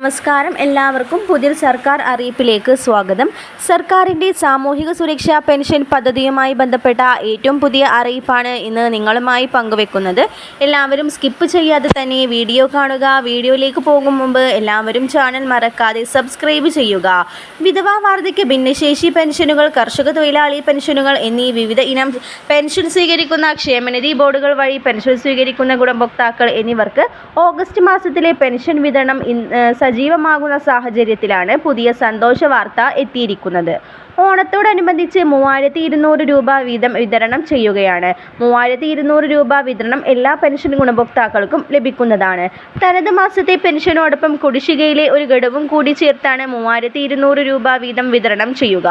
നമസ്കാരം. എല്ലാവർക്കും പുതിയ സർക്കാർ അറിയിപ്പിലേക്ക് സ്വാഗതം. സർക്കാരിന്റെ സാമൂഹിക സുരക്ഷാ പെൻഷൻ പദ്ധതിയുമായി ബന്ധപ്പെട്ട ഏറ്റവും പുതിയ അറിയിപ്പാണ് ഇന്ന് നിങ്ങളുമായി പങ്കുവെക്കുന്നത്. എല്ലാവരും സ്കിപ്പ് ചെയ്യാതെ തന്നെ വീഡിയോ കാണുക. വീഡിയോയിലേക്ക് പോകും മുമ്പ് എല്ലാവരും ചാനൽ മറക്കാതെ സബ്സ്ക്രൈബ് ചെയ്യുക. വിധവാ വാർദ്ധക്യ ഭിന്നശേഷി പെൻഷനുകൾ കർഷക തൊഴിലാളി പെൻഷനുകൾ എന്നീ വിവിധ ഇനം പെൻഷൻ സ്വീകരിക്കുന്ന ക്ഷേമനിധി ബോർഡുകൾ വഴി പെൻഷൻ സ്വീകരിക്കുന്ന ഗുണഭോക്താക്കൾ എന്നിവർക്ക് ഓഗസ്റ്റ് മാസത്തിലെ പെൻഷൻ വിതരണം സജീവമാകുന്ന സാഹചര്യത്തിലാണ് പുതിയ സന്തോഷ വാർത്ത എത്തിയിരിക്കുന്നത്. ഓണത്തോടനുബന്ധിച്ച് മൂവായിരത്തി ഇരുന്നൂറ് രൂപ വീതം വിതരണം ചെയ്യുകയാണ്. മൂവായിരത്തി ഇരുന്നൂറ് രൂപ വിതരണം എല്ലാ പെൻഷൻ ഗുണഭോക്താക്കൾക്കും ലഭിക്കുന്നതാണ്. തനത് മാസത്തെ പെൻഷനോടൊപ്പം കുടിശ്ശികയിലെ ഒരു ഘടവും കൂടി ചേർത്താണ് മൂവായിരത്തി ഇരുന്നൂറ് രൂപ വീതം വിതരണം ചെയ്യുക.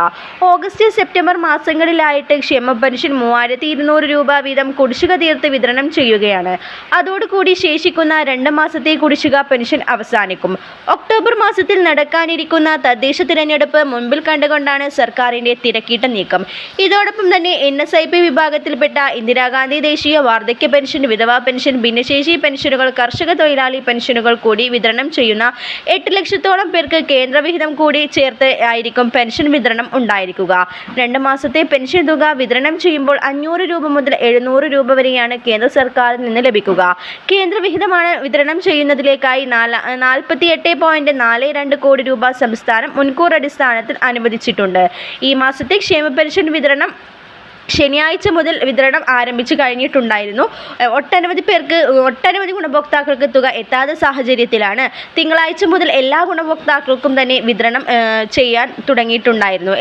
ഓഗസ്റ്റ് സെപ്റ്റംബർ മാസങ്ങളിലായിട്ട് ക്ഷേമ പെൻഷൻ മൂവായിരത്തി ഇരുന്നൂറ് രൂപ വീതം കുടിശ്ശിക തീർത്ത് വിതരണം ചെയ്യുകയാണ്. അതോടുകൂടി ശേഷിക്കുന്ന രണ്ട് മാസത്തെ കുടിശ്ശിക പെൻഷൻ അവസാനിക്കും. ഒക്ടോബർ മാസത്തിൽ നടക്കാനിരിക്കുന്ന തദ്ദേശ തിരഞ്ഞെടുപ്പ് മുൻപിൽ കണ്ടുകൊണ്ടാണ് സർക്കാരിന്റെ തിരക്കിട്ട നീക്കം. ഇതോടൊപ്പം തന്നെ എൻ എസ് ഐ പി വിഭാഗത്തിൽപ്പെട്ട ഇന്ദിരാഗാന്ധി ദേശീയ വാർദ്ധക്യ പെൻഷൻ വിധവാ പെൻഷൻ ഭിന്നശേഷി പെൻഷനുകൾ കർഷക തൊഴിലാളി പെൻഷനുകൾ കൂടി വിതരണം ചെയ്യുന്ന എട്ട് ലക്ഷത്തോളം പേർക്ക് കേന്ദ്രവിഹിതം കൂടി ചേർത്ത് ആയിരിക്കും പെൻഷൻ വിതരണം ഉണ്ടായിരിക്കുക. രണ്ട് മാസത്തെ പെൻഷൻ തുക വിതരണം ചെയ്യുമ്പോൾ അഞ്ഞൂറ് രൂപ മുതൽ എഴുന്നൂറ് രൂപ വരെയാണ് കേന്ദ്ര സർക്കാരിൽ നിന്ന് ലഭിക്കുക. കേന്ദ്രവിഹിതമാണ് വിതരണം ചെയ്യുന്നതിലേക്കായി നാല് നാൽപ്പത്തി എട്ട് പോയിന്റ് നാല് രണ്ട് കോടി രൂപ സംസ്ഥാനം മുൻകൂർ അടിസ്ഥാനത്തിൽ അനുവദിച്ചിട്ടുണ്ട്. ഈ മാസത്തെ ക്ഷേമ പെൻഷൻ വിതരണം ശനിയാഴ്ച മുതൽ വിതരണം ആരംഭിച്ചു കഴിഞ്ഞിട്ടുണ്ടായിരുന്നു. ഒട്ടനവധി പേർക്ക് ഒട്ടനവധി ഗുണഭോക്താക്കൾക്ക് തുക എത്താത്ത സാഹചര്യത്തിലാണ് തിങ്കളാഴ്ച മുതൽ എല്ലാ ഗുണഭോക്താക്കൾക്കും തന്നെ വിതരണം ചെയ്യാൻ തുടങ്ങിയിട്ടുണ്ടായിരുന്നു.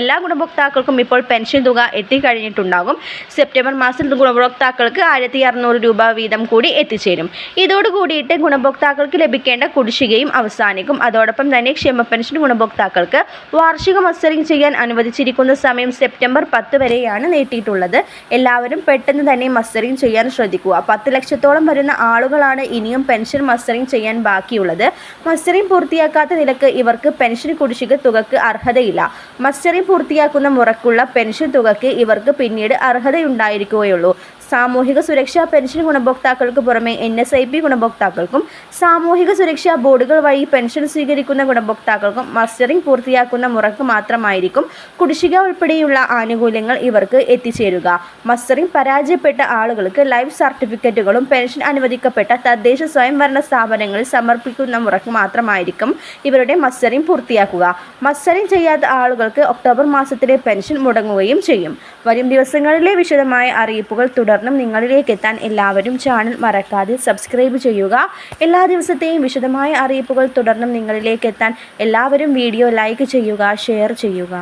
എല്ലാ ഗുണഭോക്താക്കൾക്കും ഇപ്പോൾ പെൻഷൻ തുക എത്തിക്കഴിഞ്ഞിട്ടുണ്ടാകും. സെപ്റ്റംബർ മാസത്തിൽ ഗുണഭോക്താക്കൾക്ക് ആയിരത്തി അറുന്നൂറ് രൂപ വീതം കൂടി എത്തിച്ചേരും. ഇതോടുകൂടിയിട്ട് ഗുണഭോക്താക്കൾക്ക് ലഭിക്കേണ്ട കുടിശ്ശികയും അവസാനിക്കും. അതോടൊപ്പം തന്നെ ക്ഷേമ പെൻഷൻ ഗുണഭോക്താക്കൾക്ക് വാർഷിക മത്സരം ചെയ്യാൻ അനുവദിച്ചിരിക്കുന്ന സമയം സെപ്റ്റംബർ പത്ത് വരെയാണ്. നീട്ടിയിട്ടുള്ളത്. എല്ലാവരും പെട്ടെന്ന് തന്നെ മസ്റ്ററിംഗ് ചെയ്യാൻ ശ്രദ്ധിക്കുക. പത്ത് ലക്ഷത്തോളം വരുന്ന ആളുകളാണ് ഇനിയും പെൻഷൻ മസ്റ്ററിംഗ് ചെയ്യാൻ ബാക്കിയുള്ളത്. മസ്റ്ററിംഗ് പൂർത്തിയാക്കാത്ത നിലയ്ക്ക് ഇവർക്ക് പെൻഷൻ കുടിശ്ശിക തുകക്ക് അർഹതയില്ല. മസ്റ്ററിംഗ് പൂർത്തിയാക്കുന്ന മുറക്കുള്ള പെൻഷൻ തുകക്ക് ഇവർക്ക് പിന്നീട് അർഹതയുണ്ടായിരിക്കുകയുള്ളൂ. സാമൂഹിക സുരക്ഷാ പെൻഷൻ ഗുണഭോക്താക്കൾക്ക് പുറമെ എൻ എസ് ഐ പി ഗുണഭോക്താക്കൾക്കും സാമൂഹിക സുരക്ഷാ ബോർഡുകൾ വഴി പെൻഷൻ സ്വീകരിക്കുന്ന ഗുണഭോക്താക്കൾക്കും മസ്റ്ററിംഗ് പൂർത്തിയാക്കുന്ന മുറക്ക് മാത്രമായിരിക്കും കുടിശ്ശിക ഉൾപ്പെടെയുള്ള ആനുകൂല്യങ്ങൾ ഇവർക്ക് എത്തിച്ചേരുക. മസ്റ്ററിംഗ് പരാജയപ്പെട്ട ആളുകൾക്ക് ലൈഫ് സർട്ടിഫിക്കറ്റുകളും പെൻഷൻ അനുവദിക്കപ്പെട്ട തദ്ദേശ സ്വയംഭരണ സ്ഥാപനങ്ങളിൽ സമർപ്പിക്കുന്ന മുറക്ക് മാത്രമായിരിക്കും ഇവരുടെ മസ്റ്ററിംഗ് പൂർത്തിയാക്കുക. മസ്റ്ററിംഗ് ചെയ്യാത്ത ആളുകൾക്ക് ഒക്ടോബർ മാസത്തിലെ പെൻഷൻ മുടങ്ങുകയും ചെയ്യും. വരും ദിവസങ്ങളിലെ വിശദമായ അറിയിപ്പുകൾ തുടർന്നും നിങ്ങളിലേക്ക് എത്താൻ എല്ലാവരും ചാനൽ മറക്കാതെ സബ്സ്ക്രൈബ് ചെയ്യുക. എല്ലാ ദിവസത്തെയും വിശദമായ അറിയിപ്പുകൾ തുടർന്നും നിങ്ങളിലേക്ക് എത്താൻ എല്ലാവരും വീഡിയോ ലൈക്ക് ചെയ്യുക ഷെയർ ചെയ്യുക.